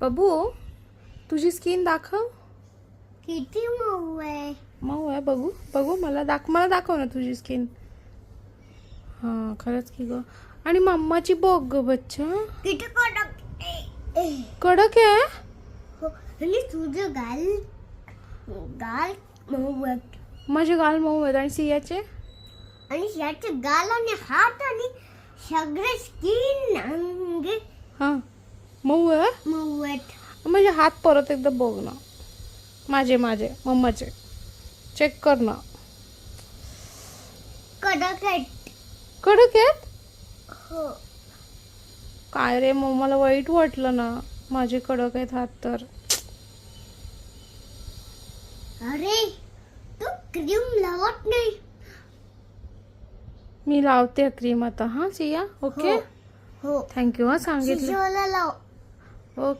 बबू तुझी स्किन दाखव. किती मऊ आहे. मऊ आहे बघू बघू मला दाख मला दाखव ना तुझी स्किन हां खरंच की ग. आणि मम्माची बघ ग बच्चा किती कडक कडक आहे? हो, तुझं गाल गाल मऊ आहे माझे गाल मऊ आहेत आणि सियाचे? आणि याचे गाल आणि हात आणि सगळे स्किन अंगे हां. मऊ आहे माझे हात परत एकदा बघ ना. माझे माझे मम्माचे. चेक कर ना. कडक आहेत. कडक आहेत? हो. काय रे मग मला वाईट वाटलं ना. माझे कडक आहेत हात तर. अरे तू क्रीम लावत नाही. मी लावते क्रीम आता हां सिया? ओके हो थँक्यू हां सांगितलं. शिशोला लाव. ओके